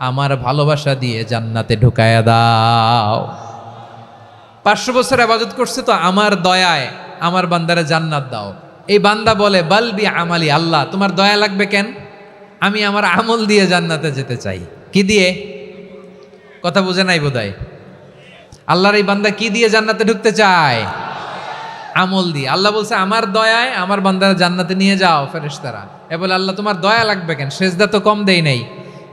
আমার ভালোবাসা দিয়ে জান্নাতে ঢুকায়া দাও। পাঁচশো বছর আবাদত করছে তো আমার দয়ায় আমার বান্দারে জান্নাত দাও। এই বান্দা বলে বালবি আমালি, আল্লাহ, তোমার দয়া লাগবে কেন? আমি আমার আমল দিয়ে জান্নাতে যেতে চাই। কি দিয়ে? কথা বুঝে নাই বোধহয়। আল্লাহর এই বান্দা কি দিয়ে জান্নাতে ঢুকতে চায়? আমল দিয়ে। আল্লাহ বলছে, আমার দয়ায় আমার বান্দারা জান্নাতে নিয়ে যাও ফেরেশতারা। এ বলে, আল্লাহ, তোমার দয়া লাগবে কেন? শেষদা তো কম দেই নেই।